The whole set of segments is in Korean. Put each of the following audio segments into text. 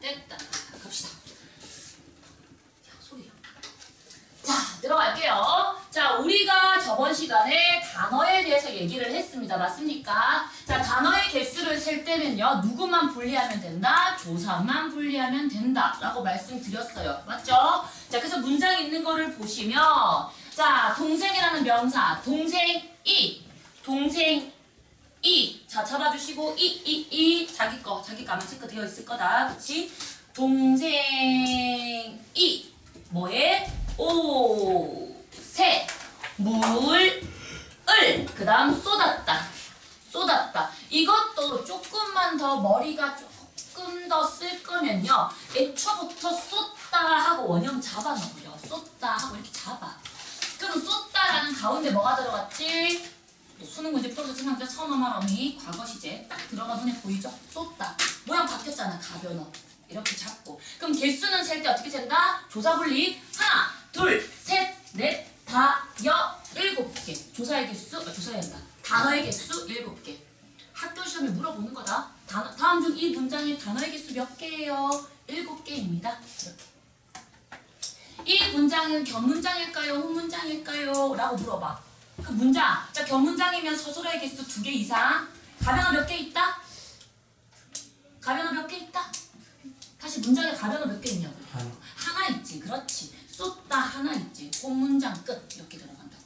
됐다. 갑시다. 자, 소리. 자, 들어갈게요. 자, 우리가 저번 시간에 단어에 대해서 얘기를 했습니다. 맞습니까? 자, 단어의 개수를 셀 때는요, 누구만 분리하면 된다? 조사만 분리하면 된다. 라고 말씀드렸어요. 맞죠? 자, 그래서 문장 있는 거를 보시면, 자, 동생이라는 명사, 동생이, 동생이. 자, 잡아주시고, 이, 이, 이. 자기 거, 자기 거 아마 체크되어 있을 거다. 그치? 동생 이. 뭐에? 오, 새, 물, 을. 그 다음 쏟았다. 쏟았다. 이것도 조금만 더 머리가 조금 더 쓸 거면요. 애초부터 쏟다 하고 원형 잡아 놓으려. 쏟다 하고 이렇게 잡아. 그럼 쏟다라는 가운데 뭐가 들어갔지? 수능 문제 풀어서 선어말 어미 과거 시제 딱 들어가 눈에 보이죠? 쏟다. 모양 바뀌었잖아. 가변어. 이렇게 잡고. 그럼 개수는 셀 때 어떻게 센다? 조사 분리. 하나, 둘, 셋, 넷, 다, 여, 일곱 개. 조사의 개수, 아, 조사의 한다. 단어의 개수 일곱 개. 학교 시험에 물어보는 거다. 단, 다음 중 이 문장의 단어의 개수 몇 개예요? 일곱 개입니다. 이렇게. 이 문장은 견문장일까요? 후문장일까요? 라고 물어봐. 그 문장. 자, 견문장이면 서술어의 개수 두 개 이상. 가변어 몇 개 있다? 가변어 몇 개 있다? 다시 문장에 가변어 몇 개 있냐고. 하나. 하나 있지. 그렇지. 쏟다 하나 있지. 본문장 끝. 이렇게 들어간다고.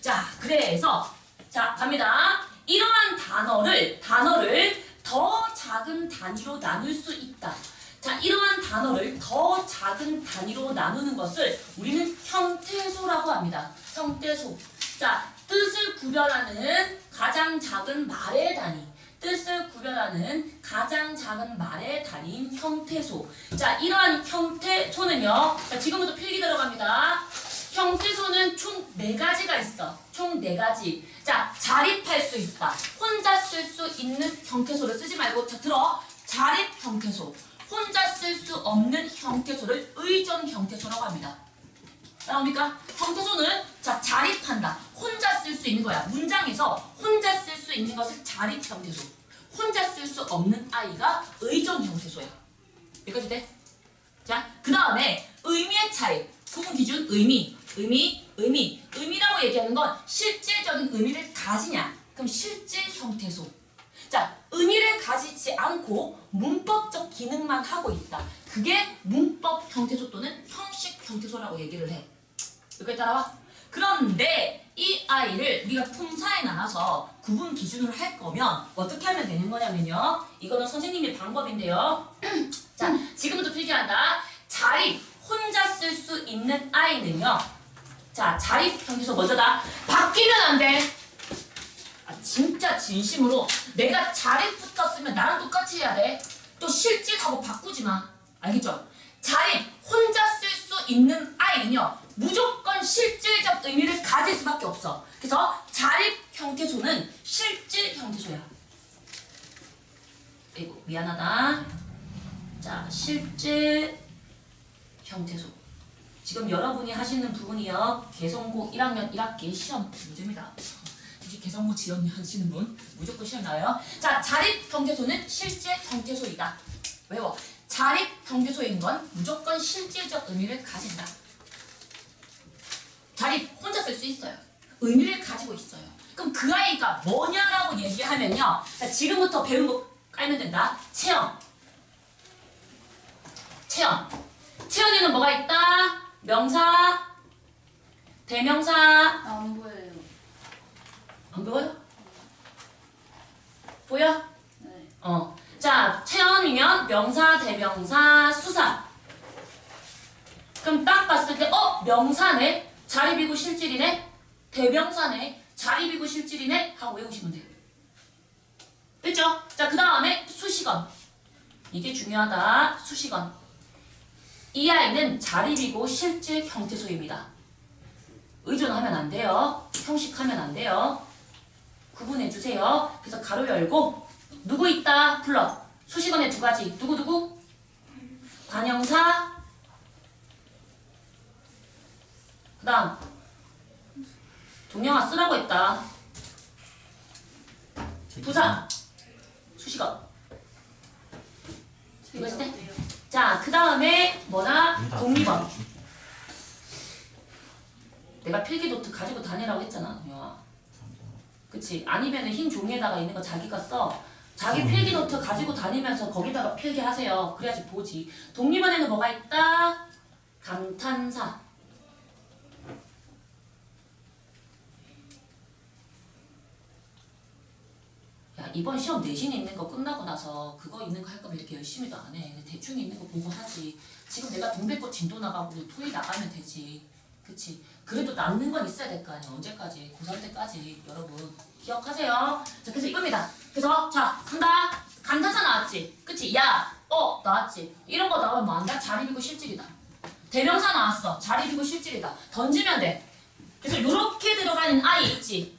자, 그래서 자, 갑니다. 이러한 단어를 단어를 더 작은 단위로 나눌 수 있다. 자, 이러한 단어를 더 작은 단위로 나누는 것을 우리는 형태소라고 합니다. 형태소. 자, 뜻을 구별하는 가장 작은 말의 단위. 뜻을 구별하는 가장 작은 말의 단위인 형태소. 자, 이러한 형태소는요. 자, 지금부터 필기 들어갑니다. 형태소는 총네 가지가 있어. 총네 가지. 자, 자립할 수 있다. 혼자 쓸 수 있는 형태소를 쓰지 말고 자, 들어. 자립 형태소. 혼자 쓸 수 없는 형태소를 의존 형태소라고 합니다. 나옵니까? 형태소는 자 자립한다. 혼자 쓸 수 있는 거야. 문장에서 혼자 쓸 수 있는 것을 자립 형태소. 혼자 쓸 수 없는 아이가 의존 형태소야. 여기까지 돼? 자, 그 다음에 의미의 차이. 구분 기준 의미, 의미, 의미. 의미라고 얘기하는 건 실질적인 의미를 가지냐. 그럼 실질 형태소. 자, 의미를 가지지 않고 문법적 기능만 하고 있다. 그게 문법 형태소 또는 형식 형태소라고 얘기를 해. 여기까지 따라와? 그런데 이 아이를 우리가 품사에 나눠서 구분 기준으로 할 거면 어떻게 하면 되는 거냐면요. 이거는 선생님의 방법인데요. 자, 지금부터 필기한다. 자립, 혼자 쓸 수 있는 아이는요. 자, 자립 형태소 먼저다. 바뀌면 안 돼. 아, 진짜 진심으로 내가 자립부터 쓰면 나랑 똑같이 해야 돼. 또 실질하고 바꾸지 마. 알겠죠? 자립, 혼자 쓸 수 있는 아이는요. 무조건 실질적 의미를 가질 수밖에 없어. 그래서 자립 형태소는 실질 형태소야. 아이고, 미안하다. 자, 실질 형태소. 지금 여러분이 하시는 부분이요. 개성고 1학년 1학기 시험 문제입니다. 이제 개성고 지원 하시는 분 무조건 시험 나와요. 자, 자립 형태소는 실제 형태소이다. 외워. 자립 형태소인 건 무조건 실질적 의미를 가진다. 자립 혼자 쓸 수 있어요. 의미를 가지고 있어요. 그럼 그 아이가 뭐냐라고 얘기하면요. 자, 지금부터 배운 거 깔면 된다. 체험. 체험. 체험에는 뭐가 있다? 명사, 대명사, 안 보여요. 안 보여요? 보여? 네. 어. 자, 체험이면 명사, 대명사, 수사. 그럼 딱 봤을 때, 어? 명사네? 자립이고 실질이네? 대명사네? 자립이고 실질이네? 하고 외우시면 돼요. 됐죠? 자, 그 다음에 수식어. 이게 중요하다. 수식어. 이 아이는 자립이고 실질 형태소입니다. 의존하면 안 돼요. 형식하면 안 돼요. 구분해 주세요. 그래서 가로 열고 누구 있다 불러. 수식어의 두 가지. 누구 누구? 관형사. 그 다음 동영아 쓰라고 했다. 부사. 수식어. 때? 자, 그 다음에 뭐다? 독립원. 내가 필기 노트 가지고 다니라고 했잖아, 동영아. 그치? 아니면은 흰 종이에다가 있는 거 자기가 써. 자기 필기 노트 가지고 다니면서 거기다가 필기하세요. 그래야지 보지. 독립원에는 뭐가 있다? 감탄사. 이번 시험 내신 있는 거 끝나고 나서 그거 있는 거 할 거면 이렇게 열심히도 안 해. 대충 있는 거 보고 하지. 지금 내가 동백꽃 진도 나가고 토이 나가면 되지. 그치? 그래도 남는 건 있어야 될 거 아니야. 언제까지? 고3 때까지. 여러분 기억하세요. 자 그래서 이겁니다. 그래서 자 간다. 간다사 나왔지. 그치? 야, 어 나왔지. 이런 거 나오면 뭐 안다? 자리 비고 실질이다. 대명사 나왔어. 자리 비고 실질이다. 던지면 돼. 그래서 이렇게 들어가는 아이 있지.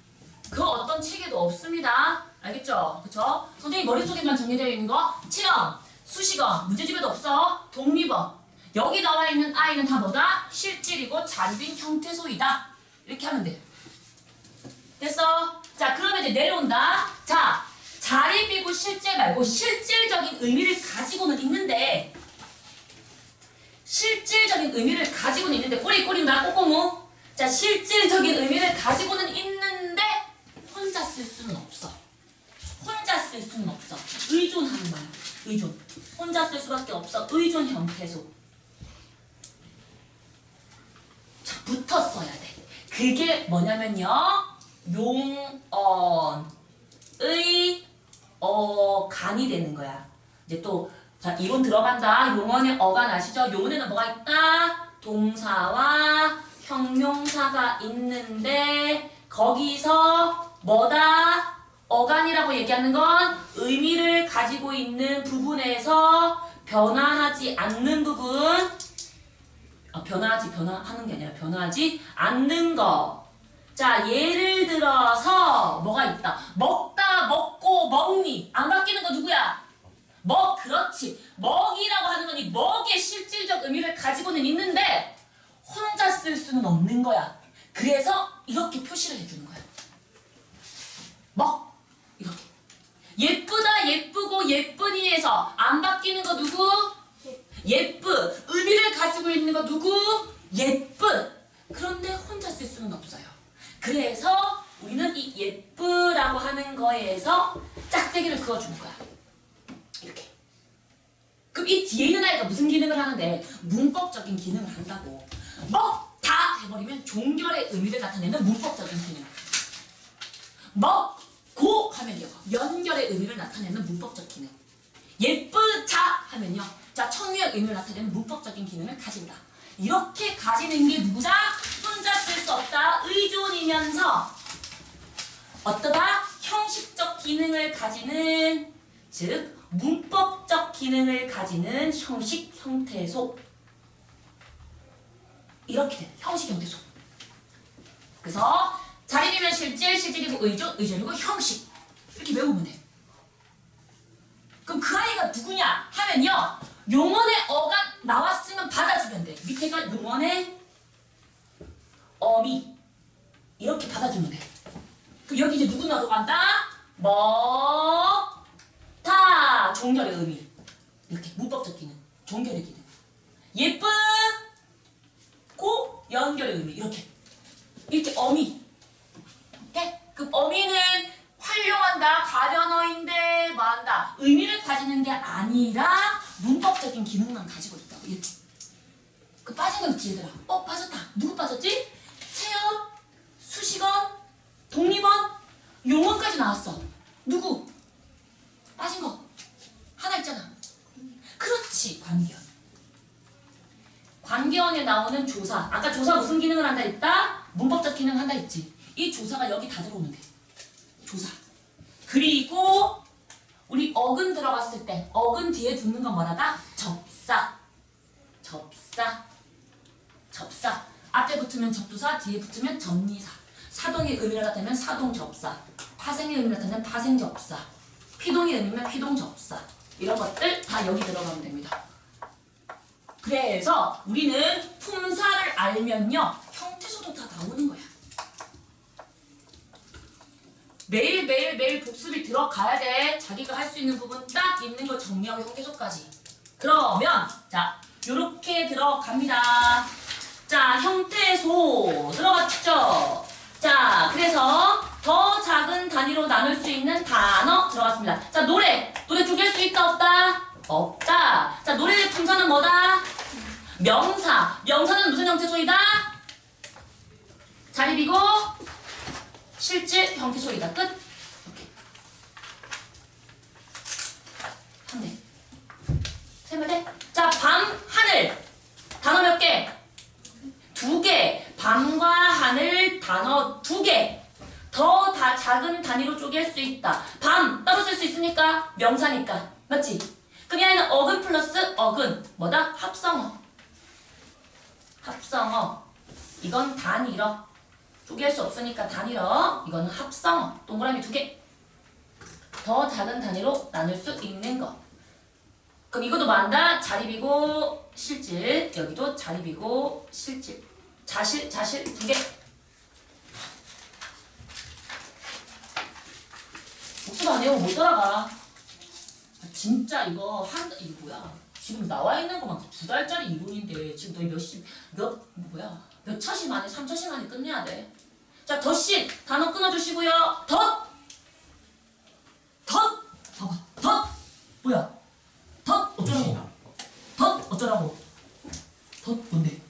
그 어떤 책에도 없습니다. 알겠죠? 그쵸? 선생님 머릿속에만 정리되어 있는 거 체험, 수식어, 문제집에도 없어. 독립어. 여기 나와 있는 아이는 다 뭐다? 실질이고 자립인 형태소이다. 이렇게 하면 돼. 됐어? 자, 그러면 이제 내려온다. 자, 자립이고 실제 말고 실질적인 의미를 가지고는 있는데 실질적인 의미를 가지고는 있는데 꼬리 꼬리 나 꼬꼬무 자 실질적인 의미를 가지고는 있는데 혼자 쓸 수는 없어 쓸 수는 없어 의존하는 거야 의존 혼자 쓸 수밖에 없어 의존 형태소 자 붙어 써야 돼 그게 뭐냐면요 용언의 어간이 되는 거야 이제 또 자, 이론 들어간다. 용언의 어간 아시죠? 용언에는 뭐가 있다? 동사와 형용사가 있는데 거기서 뭐다? 어간이라고 얘기하는 건 의미를 가지고 있는 부분에서 변화하지 않는 부분 아, 변화하지 변화하는 게 아니라 변화하지 않는 거. 자, 예를 들어서 뭐가 있다. 먹다 먹고 먹니 안 바뀌는 거 누구야? 먹 그렇지 먹이라고 하는 건이 먹의 실질적 의미를 가지고는 있는데 혼자 쓸 수는 없는 거야 그래서 이렇게 표시를 해주는 거야 먹 예쁘다 예쁘고 예쁘니에서 안 바뀌는 거 누구? 예쁘. 의미를 가지고 있는 거 누구? 예쁜. 그런데 혼자 쓸 수는 없어요. 그래서 우리는 이 예쁘라고 하는 거에서 짝대기를 그어주는 거야. 이렇게. 그럼 이 뒤에 있는 아이가 무슨 기능을 하는데? 문법적인 기능을 한다고. 먹 다 해버리면 종결의 의미를 나타내는 문법적인 기능. 먹고 하면요 연결의 의미를 나타내는 문법적 기능. 예쁘자 하면요 자 청유의 의미를 나타내는 문법적인 기능을 가진다. 이렇게 가지는 게 누구다? 쓸수 없다. 의존이면서 어떠다? 형식적 기능을 가지는 즉 문법적 기능을 가지는 형식 형태소 이렇게 돼 형식 형태소 그래서 자립이면 실질 실질이고 의존 의존이고 형식 이렇게 외우면 돼. 그럼 그 아이가 누구냐 하면요. 용언의 어가 나왔으면 받아주면 돼. 밑에가 용언의 어미. 이렇게 받아주면 돼. 그럼 여기 이제 누구 들어간다? 뭐 다 종결의 의미. 이렇게 문법적 기능. 종결의 기능. 예쁜 고 연결의 의미. 이렇게. 이렇게 어미 오케이? 그 어미는 활용한다 가변어인데 뭐한다 의미를 가지는 게 아니라 문법적인 기능만 가지고 있다고 그 빠진 건 있지 얘들아 어 빠졌다 누구 빠졌지? 체험 수식어 독립원 용어까지 나왔어 누구? 빠진 거 하나 있잖아. 그렇지 관계원. 관계원에 나오는 조사. 아까 조사 무슨 기능을 한다 했다? 문법적 기능 한다 했지. 이 조사가 여기 다 들어오면 돼. 조사. 그리고 어근 들어갔을 때 어근 뒤에 붙는 건 뭐라다? 접사. 접사. 접사. 앞에 붙으면 접두사, 뒤에 붙으면 접리사. 사동의 의미를 나타내면 사동 접사. 파생의 의미를 나타내면 파생 접사. 피동의 의미면 피동 접사 이런 것들 다 여기 들어가면 됩니다. 그래서 우리는 품사를 알면요 형태소도 다 나오는 거야. 매일 매일 매일 복습이 들어가야 돼. 자기가 할 수 있는 부분 딱 있는 거 정리하고 형태소까지. 그러면 자 요렇게 들어갑니다. 자 형태소 들어갔죠. 자 그래서 더 작은 단위로 나눌 수 있는 단어 들어갔습니다. 자 노래 노래 쪼갤 수 있다 없다 없다. 자 노래의 품사는 뭐다? 명사 명사는 무슨 형태소이다? 자립이고 실질 형태소이다. 끝. 이렇게. 한 대. 세 마디. 자, 밤, 하늘. 단어 몇 개? 두 개. 밤과 하늘 단어 두 개. 더 다 작은 단위로 쪼갤 수 있다. 밤 따로 쓸 수 있으니까 명사니까. 맞지? 그럼 얘는 어근 플러스 어근. 뭐다? 합성어. 합성어. 이건 단위 러. 쪼갤 수 없으니까 단위러. 이거는 합성어. 동그라미 두 개. 더 작은 단위로 나눌 수 있는 거. 그럼 이것도 뭐한다? 자립이고 실질. 여기도 자립이고 실질. 자실, 자실 두 개. 복습 안 해요. 못 따라가. 아, 진짜 이거 한, 이거 뭐야. 지금 나와 있는 거만 두 달짜리 이론인데 지금 너희 몇십, 몇, 뭐야. 몇 차시 만에, 삼 차시 만에 끝내야 돼. 자, 덧신 단어 끊어주시고요. 덧! 덧! 봐봐. 덧! 뭐야? 덧! 어쩌라고? 덧! 어쩌라고? 덧 뭔데?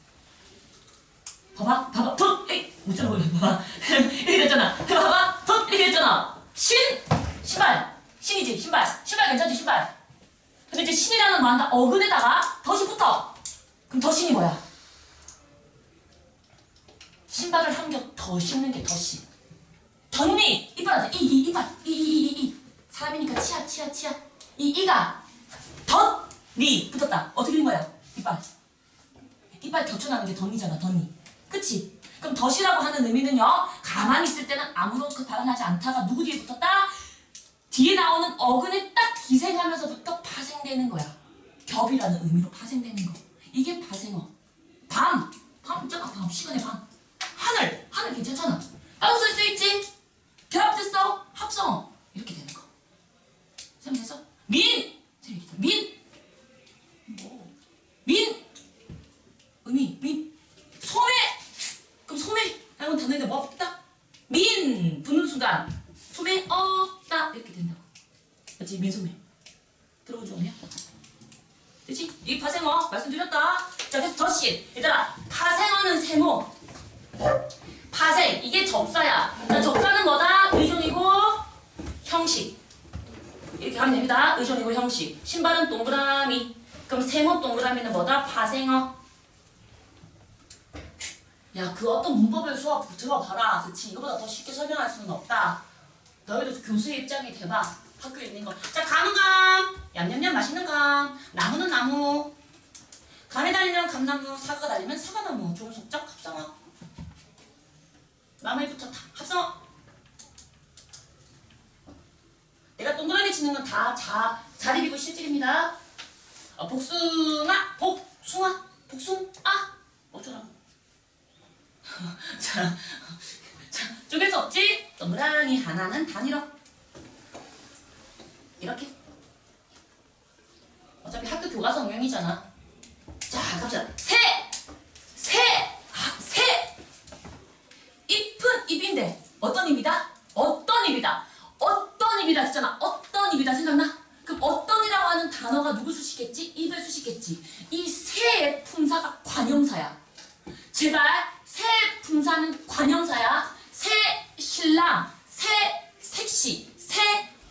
봐봐, 봐봐, 덧! 에이! 어쩌라고 그래, 봐봐. 이렇게 됐잖아. 봐봐, 덧! 이렇게 됐잖아. 신! 신발! 신이지, 신발. 신발 괜찮지, 신발. 근데 이제 신이라는 말한다. 어근에다가 덧이 붙어. 그럼 덧신이 뭐야? 신발을 한 겹 더 신는 게 덧신. 덧니! 이빨 하자. 이, 이, 이빨. 이, 이, 이, 이, 이. 사람이니까 치아, 치아, 치아. 이, 이가 덧! 니 붙었다. 어떻게 된 거야? 이빨. 이빨 겹쳐나는 게 덧니잖아, 덧니. 그치? 그럼 덧이라고 하는 의미는요, 가만히 있을 때는 아무런 그 발언하지 않다가 누구 뒤에 붙었다? 뒤에 나오는 어근에 딱 기생하면서부터 파생되는 거야. 겹이라는 의미로 파생되는 거. 이게 파생어. 밤! 시간의 밤. 하늘! 하늘 괜찮잖아. 따로 쓸 수 있지? 결합됐어? 합성어. 이렇게 되는 거. 생각해서 민! 생각해서 민! 뭐? 민! 의미, 민! 소매! 그럼 소매! 라는 단어인데 뭐 없다? 민! 붙는 순간 소매 없다 이렇게 된다고 맞지? 민소매 들어본 적 없냐? 그치? 이 파생어 말씀드렸다 자 그래서 덧신 얘들아 파생어는 세모 파생 이게 접사야 자 접사는 뭐다? 의존이고 형식 이렇게 하면 됩니다. 의존이고 형식. 신발은 동그라미. 그럼 세모 동그라미는 뭐다? 파생어. 야, 그 어떤 문법을 수업 들어봐라. 그치? 이거보다 더 쉽게 설명할 수는 없다. 너희도 교수의 돼봐. 학교에 있는 거. 자, 감감. 얌얌얌 맛있는 감. 나무는 나무. 감에 달리면 감나무, 사과가 달리면 사과나무. 좋은 속적 합성어. 나무에 붙었다. 합성어. 내가 동그라미 치는 건 다 자, 자립이고 실질입니다. 어, 복숭아, 복숭아, 복숭아. 어쩌라고. 자, 자, 수 없지? 동그라미 하나는 단위로. 이렇게. 어차피 학교 교과서 응용이잖아. 자, 갑시다. 새! 새! 아, 새! 잎은 잎인데 어떤 잎이다? 어떤 잎이다? 어떤 잎이다 했잖아. 어떤 잎이다 생각나? 그럼 어떤이라고 하는 단어가 누구 수식겠지? 잎을 수식겠지. 이 새의 품사가 관형사야. 제발 새 품사는 관형사야. 새 신랑, 새 색시, 새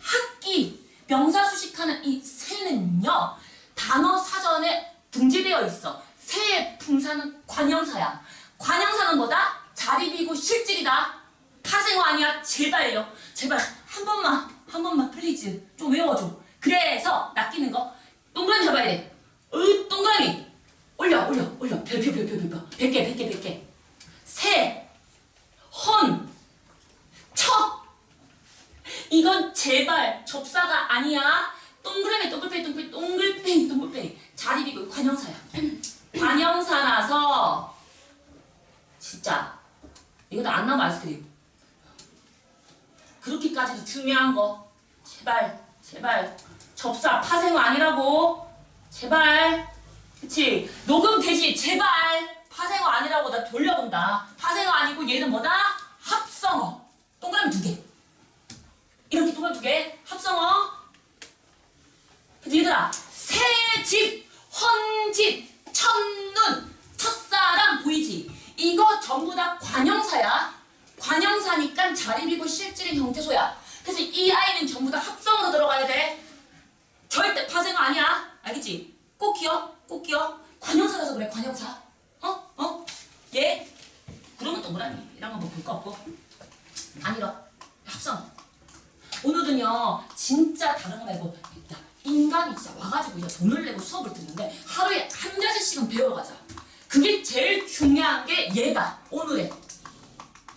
학기 명사 수식하는 이 새는요 단어 사전에 등재되어 있어. 새의 품사는 관형사야. 관형사는 뭐다? 자립이고 실질이다. 파생어 아니야. 제발요. 제발 한 번만 한 번만 플리즈 좀 외워줘. 그래서 낚이는 거 동그라미 잡아야 돼. 으 동그라미 올려 올려 올려 별표 백개 백개 백개 새, 헌, 척 이건 제발 접사가 아니야. 동그라미 동글팽이 동글팽이 동글팽이 동글팽이 자립이고 관형사야. 관형사라서 진짜 이것도 안 나오면 아이스크림. 그렇게까지도 중요한 거 제발 제발 접사 파생어 아니라고 제발. 그치? 녹음 대신 제발. 파생어 아니라고 나 돌려본다. 파생어 아니고 얘는 뭐다? 합성어. 동그라미 두 개. 이렇게 동그라미 두 개. 합성어. 얘들아. 새집, 헌집, 첫눈, 첫사랑 보이지? 이거 전부 다 관형사야. 관형사니까 자리비고 실질인 형태소야. 그래서 이 아이는 전부 다 합성으로 들어가야 돼. 절대 파생어 아니야. 알겠지? 꼭 기억, 꼭 기억. 관형사라서 그래, 관형사. 어? 어? 얘? 그러면 동그라미. 이런 거 뭐 볼 거 없고. 아니라 합성. 오늘은요, 진짜 다른 거 말고, 야, 인간이 진짜 와가지고 이제 돈을 내고 수업을 듣는데, 하루에 한 가지씩은 배워가자. 그게 제일 중요한 게 얘가, 오늘의.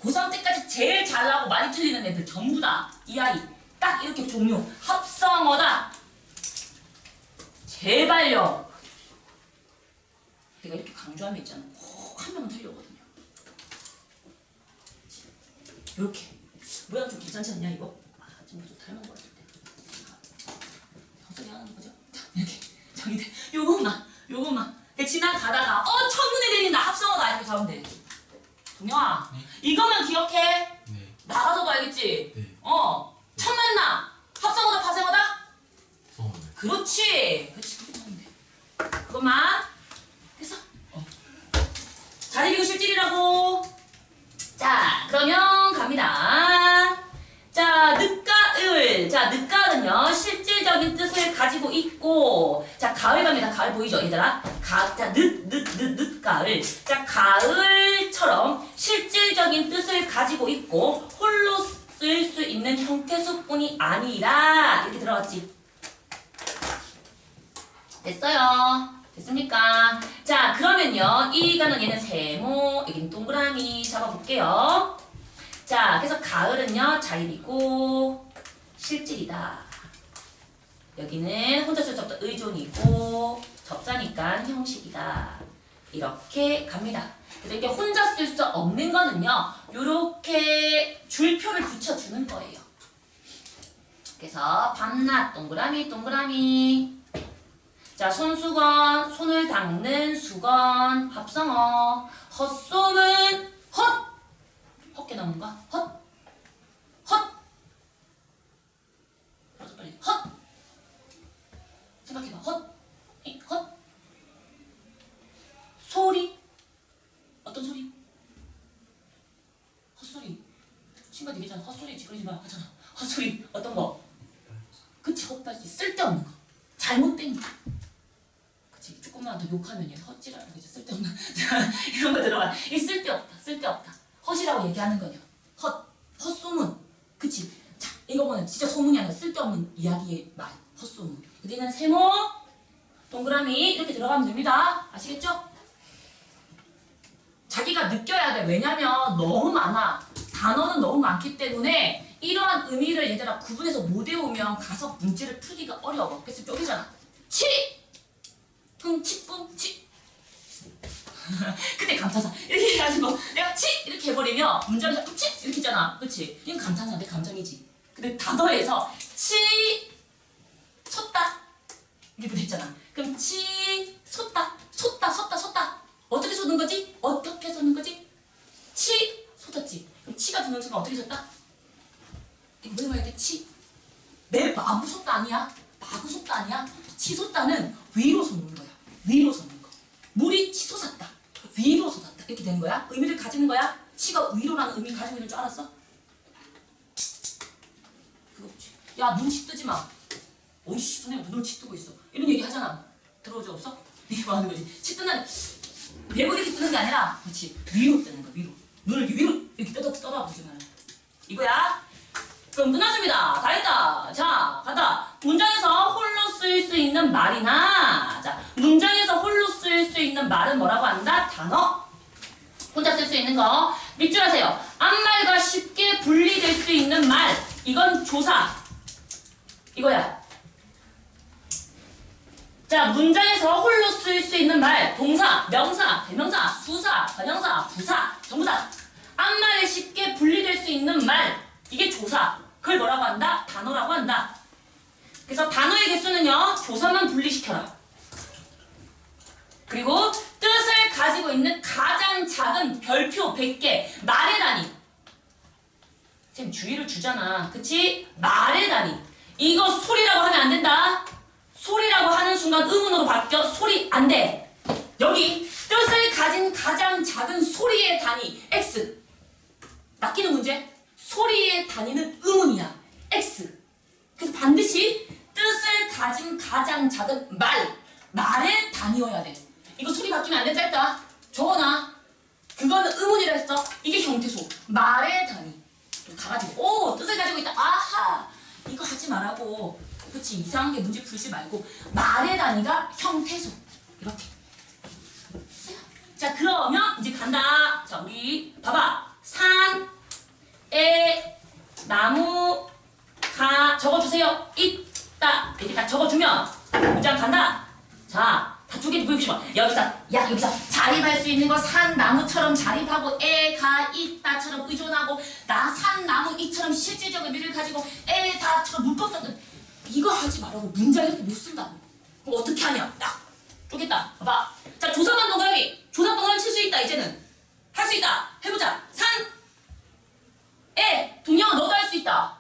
고3 때까지 제일 잘나고 많이 틀리는 애들 전부 다 이 아이 딱 이렇게 종류 합성어다 제발요 내가 이렇게 강조하면 있잖아 꼭 한 명은 틀려거든요 이렇게 모양 좀 괜찮지 않냐 이거? 아 지금 좀 닮은 거 같은데 헛소리 하는 거죠? 자, 이렇게 저기 요것만 요것만 지나가다가 어 첫눈에 내린다 합성어다 이렇게 가면 돼 동영아 네. 이것만 기억해 네. 나가서도 알겠지? 네. 어, 첫 만남. 합성어다, 파생어다? 어, 네. 그렇지. 그렇지, 그렇게 하면 돼. 그것만. 됐어. 어. 자리 비고 실질이라고. 자, 그러면 갑니다. 자, 늦가 을. 자, 늦가을은요, 실질적인 뜻을 가지고 있고, 자, 가을 갑니다. 가을 보이죠, 얘들아? 가, 자, 늦, 늦, 늦, 늦가을. 자, 가을처럼 실질적인 뜻을 가지고 있고, 홀로 쓸 수 있는 형태수뿐이 아니라, 이렇게 들어갔지. 됐어요. 됐습니까? 자, 그러면요. 이가는 얘는 세모, 여기는 동그라미 잡아볼게요. 자, 그래서 가을은요, 자일이고, 실질이다. 여기는 혼자 쓸수 없다. 의존이고, 접사니까 형식이다. 이렇게 갑니다. 그래서 이게 혼자 쓸 수 없는 거는요, 요렇게 줄표를 붙여주는 거예요. 그래서 밤낮, 동그라미, 동그라미. 자, 손수건, 손을 닦는 수건, 합성어. 헛솜은 헛! 헛게 나오는 거야? 헛! 헛! 그래서 빨리 헛! 생각해봐. 헛! 이, 헛! 소리? 어떤 소리? 헛소리. 친구가 얘기잖아. 헛소리 지그러지 마. 하잖아. 헛소리. 어떤 거? 그치, 헛발질. 쓸데없는 거. 잘못된 거. 그치, 조금만 더 욕하면 얘 헛질하는 거지. 쓸데없는. 이런 거 들어가. 이 쓸데없다. 쓸데없다. 헛이라고 얘기하는 거냐. 헛. 헛소문. 그치. 자, 이거는 진짜 소문이 아니라 쓸데없는 이야기의 말. 헛소문. 여기는 세모, 동그라미 이렇게 들어가면 됩니다. 아시겠죠? 자기가 느껴야 돼. 왜냐면 너무 많아. 단어는 너무 많기 때문에 이러한 의미를 얘들아 구분해서 못 외우면 가서 문제를 풀기가 어려워. 그래서 여기잖아. 치! 응, 치뿐, 치. 그때 감탄사. 이렇게 해가지고 내가 치! 이렇게 해버리면 문장을 자꾸 치! 이렇게 있잖아. 그치? 이건 감탄사, 내 감정이지. 근데 단어에서 치! 섰다. 이렇게 됐잖아. 그럼 치! 섰다. 섰다, 섰다, 섰다. 어떻게 솟는 거지? 어떻게 솟는 거지? 치! 솟았지. 순간 어떻게 뭐 해봐야 돼? 치. 내 마구 솟다 아니야? 마구 솟다 아니야? 치솟다는 위로 솟는 거야. 위로 솟는 거. 물이 치솟았다. 위로 솟았다. 이렇게 되는 거야. 의미를 가지는 거야. 치가 위로라는 의미 가지고 있는 줄 알았어? 야, 눈치 뜨지 마. 어이씨, 선생님 눈치 뜨고 있어. 이런 얘기 하잖아. 들어오지 없어? 이게 뭐 하는 거지? 치 뜨는, 배고 이렇게 뜨는 게 아니라, 그렇지. 위로 뜨는 거, 위로. 눈을 위로 이렇게 떠다, 떠다보지 마. 이거야. 그럼 끝났습니다. 다 했다. 자, 간다. 문장에서 홀로 쓸 수 있는 말이나, 자, 문장에서 홀로 쓸 수 있는 말은 뭐라고 한다? 단어. 혼자 쓸 수 있는 거. 밑줄 하세요. 앞말과 쉽게 분리될 수 있는 말. 이건 조사. 이거야. 자, 문장에서 홀로 쓸 수 있는 말, 동사, 명사, 대명사, 수사, 관형사, 부사, 전부 다. 딴말에 쉽게 분리될 수 있는 말. 이게 조사. 그걸 뭐라고 한다? 단어라고 한다. 그래서 단어의 개수는요 조사만 분리시켜라. 그리고 뜻을 가지고 있는 가장 작은 별표 100개 말의 단위. 쌤 주의를 주잖아. 그치? 말의 단위. 이거 소리라고 하면 안 된다. 소리라고 하는 순간 음운으로 바뀌어. 소리 안돼. 여기 뜻을 가진 가장 작은 소리의 단위 X. 낚이는 문제. 소리의 단위는 의문이야. x. 그래서 반드시 뜻을 가진 가장 작은 말, 말의 단위여야 돼. 이거 소리 바뀌면 안 된다 했다. 적어놔. 그거는 의문이라 했어. 이게 형태소. 말의 단위. 좀 가가지고 오 뜻을 가지고 있다. 아하. 이거 하지 말라고. 그치 이상한 게 문제 풀지 말고 말의 단위가 형태소. 이렇게. 자 그러면 이제 간다. 자 우리 봐봐. 산, 에, 나무, 가 적어주세요. 있다 이렇게 딱 적어주면 문장 간다. 자, 다두개 보여주시면 여기서 야 여기서 자립할 수 있는 거 산 나무처럼 자립하고 애가 있다처럼 의존하고 나 산 나무 이처럼 실질적 의미를 가지고 애다처럼 문법적 이거 하지 말라고 문장 이렇게 못 쓴다고. 그럼 어떻게 하냐? 딱 쪼겠다. 봐봐. 자 조사관 동그라미 조사 동그라미 칠 수 있다 이제는 할 수 있다. 해보자. 산, 애 동영아 너도 할 수 있다.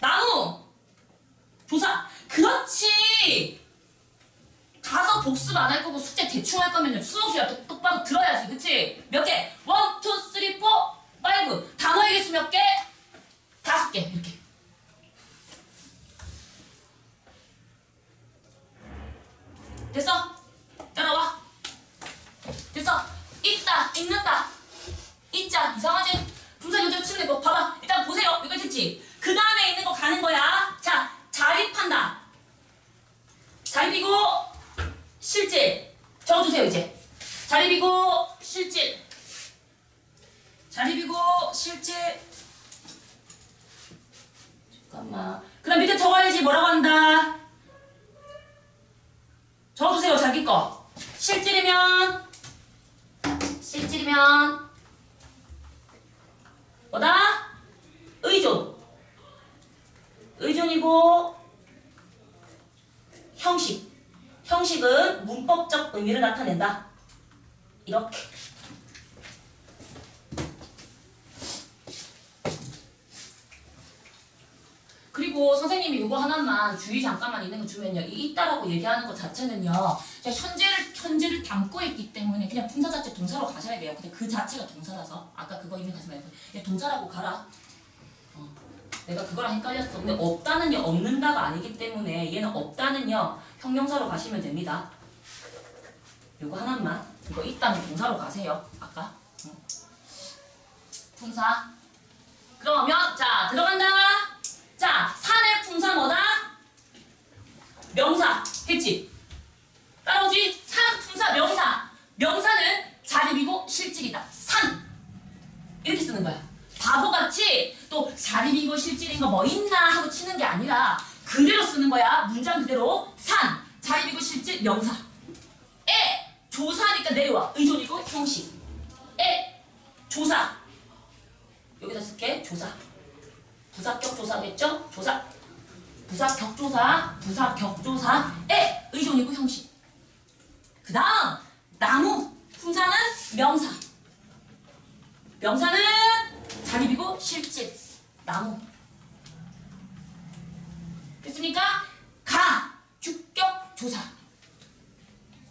나무. 조사. 그렇지. 가서 복습 안 할 거고 숙제 대충 할 거면요. 수업시간 똑바로 들어야지. 그치? 몇 개? 원, 투, 쓰리, 포, 파이브. 단어의 개수 몇 개? 다섯 개. 이렇게. 됐어? 따라와. 됐어 있다 읽는다. 있자 이상하지? 분사 요대로 치면 되고 봐봐. 일단 보세요. 이거 됐지? 그 다음에 있는 거 가는 거야. 자 자립한다. 자립이고 실질. 적어주세요 이제. 자립이고 실질. 자립이고 실질. 잠깐만. 그 다음 밑에 적어야지. 뭐라고 한다? 적어주세요 자기 거. 실질이면 실질이면 뭐다? 의존. 의존이고 형식. 형식은 문법적 의미를 나타낸다. 이렇게 그리고 선생님이 이거 하나만 주의 잠깐만 있는 거 주면요. 이 있다라고 얘기하는 것 자체는요. 현재를 현재를 담고 있기 때문에 그냥 분사 자체 동사로 가셔야 돼요. 근데 그 자체가 동사라서 아까 그거 이미 가지 말고 그냥 동사라고 가라. 어. 내가 그거랑 헷갈렸어. 근데 없다는요 없는다가 아니기 때문에 얘는 없다는요 형용사로 가시면 됩니다. 요거 하나만 이거 있다는 동사로 가세요. 아까 어. 분사. 그러면 자 들어간다. 자 산의 품사 뭐다? 명사 했지? 따라오지? 산 품사 명사. 명사는 자립이고 실질이다. 산 이렇게 쓰는 거야. 바보같이 또 자립이고 실질인 거 뭐 있나 하고 치는 게 아니라 그대로 쓰는 거야. 문장 그대로 산 자립이고 실질 명사. 에 조사니까 내려와 의존이고 형식. 에 조사 여기다 쓸게 조사. 부사격 조사겠죠? 조사. 부사격 조사, 부사격 조사에 의존이고 형식. 그 다음 나무 품사는 명사. 명사는 자립이고 실질. 나무. 됐습니까? 가 주격 조사.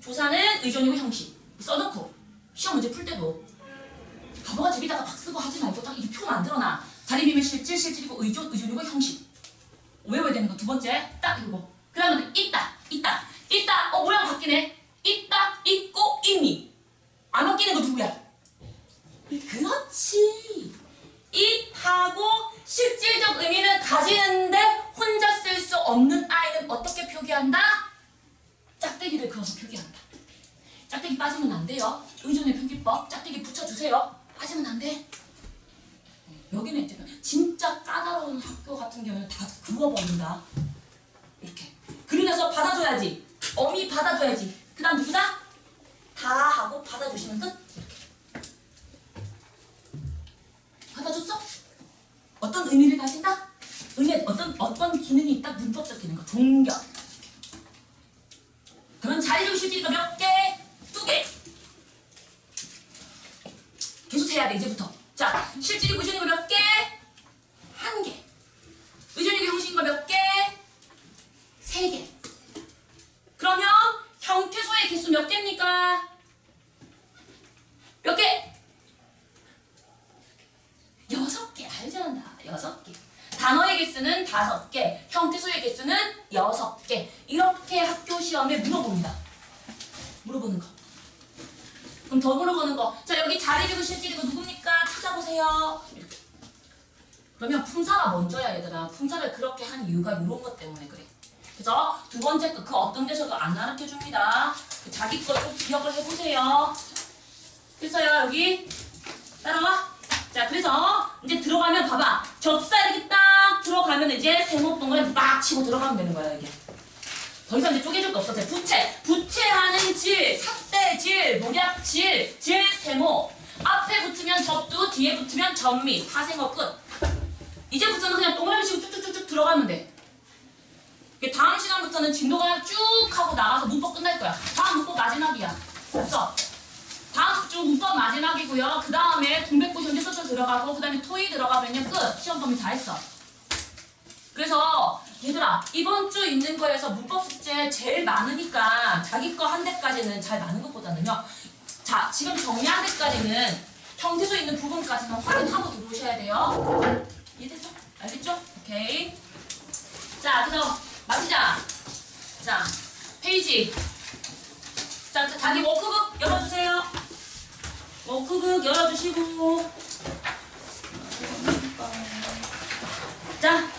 조사는 의존이고 형식. 써놓고 시험 문제 풀 때도 바보가 집에다가 박 쓰고 하지 말고 딱 이렇게 표 만들어놔. 자립이면 실질, 실질이고 의존, 의존이고 형식. 외워야 되는 거 두 번째 딱 이거. 그 다음에 있다, 있다, 있다. 어 모양 바뀌네. 있다, 있고, 있니. 안 바뀌는 거 누구야? 그렇지. it하고 실질적 의미는 가지는데 혼자 쓸 수 없는 아이는 어떻게 표기한다? 짝대기를 그어서 표기한다. 짝대기 빠지면 안 돼요. 의존의 표기법 짝대기 붙여주세요. 빠지면 안 돼. 여기는 이제 진짜 까다로운 학교 같은 경우는 다 그어버린다. 이렇게. 나서 받아줘야지. 어미 받아줘야지. 그 다음 누구다? 다 하고 받아주시면 끝. 받아줬어? 어떤 의미를 가진다? 의미 어떤 어떤 기능이 있다? 문법적 기능. 종격. 그런 자리적 실질가 몇 개? 두 개. 해야 돼 이제부터. 자, 실질이 구조는 몇 개? 한 개. 의존이 형식인 거 몇 개? 세 개. 그러면 형태소의 개수 몇 개입니까? 몇 개? 여섯 개 알잖아. 여섯 개. 단어의 개수는 다섯 개, 형태소의 개수는 여섯 개. 이렇게 학교 시험에 물어봅니다. 물어보는 거. 그럼 더 물어보는 거. 자, 여기 자리리고 실질이고 누굽니까? 찾아보세요. 그러면 품사가 먼저야, 얘들아. 품사를 그렇게 한 이유가 이런 것 때문에 그래. 그래서 두 번째 거, 그 어떤 데서도 안 가르쳐 줍니다. 그 자기 거 좀 기억을 해보세요. 됐어요, 여기. 따라와. 자, 그래서 이제 들어가면 봐봐. 접사 이렇게 딱 들어가면 이제 세모봉을 막 치고 들어가면 되는 거야, 이게. 더 이상 이제 쪼개줄 거 없어. 제 부채. 부채하는 질, 삭대질, 모략질, 질, 세모. 앞에 붙으면 접두, 뒤에 붙으면 전미, 파생어 끝. 이제부터는 그냥 동그라미 치고 쭉쭉쭉쭉 들어가면 돼. 이게 다음 시간부터는 진도가 쭉 하고 나가서 문법 끝날 거야. 다음 문법 마지막이야. 됐어? 다음 주 문법 마지막이고요. 그 다음에 공백부 현재 소설 들어가고 그 다음에 토이 들어가면요 끝. 시험 범위 다 했어. 그래서 얘들아 이번 주 있는 거에서 문법 숙제 제일 많으니까 자기 거 한 대까지는 잘 많은 것보다는요. 자 지금 정리한 데까지는 형태소 있는 부분까지는 확인하고 들어오셔야 돼요. 이해됐죠? 알겠죠? 오케이. 자 그래서 마치자. 자 페이지. 자 자, 자기 워크북 열어주세요. 워크북 열어주시고. 자.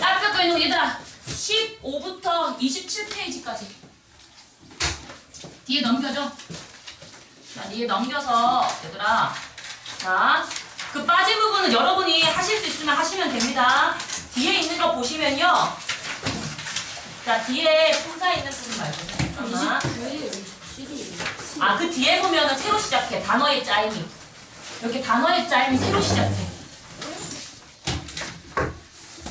앞에 거 있는 거 얘들아 15부터 27페이지까지. 뒤에 넘겨줘. 자 뒤에 넘겨서 얘들아. 자 그 빠진 부분은 여러분이 하실 수 있으면 하시면 됩니다. 뒤에 있는 거 보시면요. 자 뒤에 품사 있는 부분 말고. 잠깐만. 29일, 27일. 아그 뒤에 보면은 새로 시작해. 단어의 짜임이. 이렇게 단어의 짜임이 새로 시작해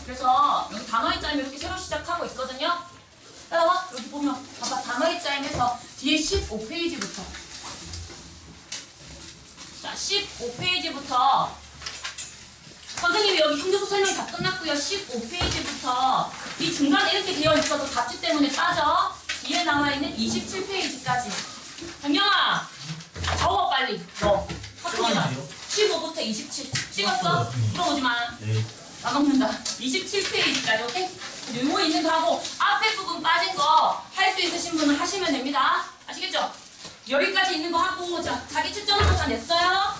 그래서 여기 단어의 짜임 이렇게 새로 시작하고 있거든요. 따라와 여기 보면. 봐봐 단어의 짜임에서 뒤에 15페이지부터. 자 15페이지부터. 선생님이 여기 형제소 설명이 다 끝났고요. 15페이지부터. 이 중간에 이렇게 되어 있어도 답지 때문에 빠져. 뒤에 나와 있는 27페이지까지. 정영아 적어 빨리. 너. 카톡에다 시간이요? 15부터 27 찍었어? 물어보지 마. 네. 까먹는다. 27페이지까지, 이렇게. 요거 있는 거 하고 앞에 부분 빠진 거 할 수 있으신 분은 하시면 됩니다. 아시겠죠? 여기까지 있는 거 하고 자, 자기 추천을 갖다 냈어요?